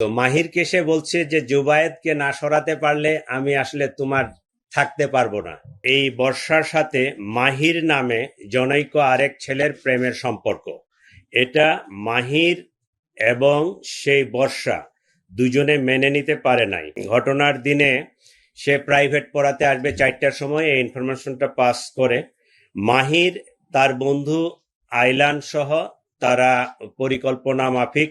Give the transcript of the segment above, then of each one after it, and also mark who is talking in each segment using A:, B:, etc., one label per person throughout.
A: তো মাহির কেসে বলছে যে, জুবায়েদকে না সরাতে পারলে আমি আসলে তোমার থাকতে পারব না। এই বর্ষার সাথে মাহির নামে জনৈক আরেক ছেলের প্রেমের সম্পর্ক। এটা মাহির এবং সেই বর্ষা দুজনে মেনে নিতে পারে নাই। ঘটনার দিনে সে প্রাইভেট পড়াতে আসবে চারটার সময়, এই ইনফরমেশনটা পাস করে। মাহির, তার বন্ধু আইলান সহ তারা পরিকল্পনা মাফিক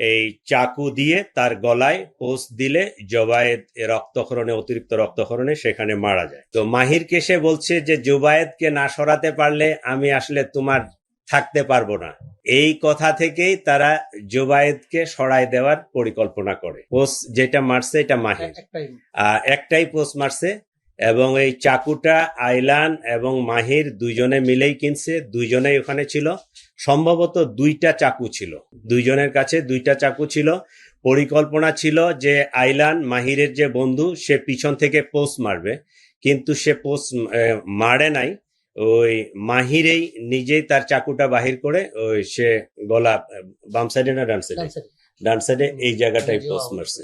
A: এই চাকু দিয়ে তার গলায় পোস্ট দিলে জোবায়েদ রক্তক্ষরণে অতিরিক্ত রক্তক্ষরণে সেখানে মারা যায়। তো মাহির কেসে বলছে যে জুবায়েদকে না সরাতে পারলে আমি আসলে তোমার থাকতে পারব না। এই কথা থেকেই তারা জুবায়েদকে সরাই দেওয়ার পরিকল্পনা করে। পোস্ট যেটা মারছে এটা মাহির।
B: একটাই।
A: পোস্ট মারছে এবং এই চাকুটা আইলান এবং মাহির দুইজনে মিলেই কিনছে দুইজনেই ওখানে ছিল। সম্ভবত দুইটা চাকু ছিল। দুইজনের কাছে দুইটা চাকু ছিল। পরিকল্পনা ছিল যে আইলান মাহিরের যে বন্ধু সে পিছন থেকে পোস্ট মারবে। কিন্তু সে পোস্ট মারে নাই। ওই মাহিরেই নিজেই তার চাকুটা বাহির করে ওই সে গলা বাম সাইডে না ডান সাইডে
B: ডান সাইডে।
A: এই জায়গাটায় পোস্ট মারছে।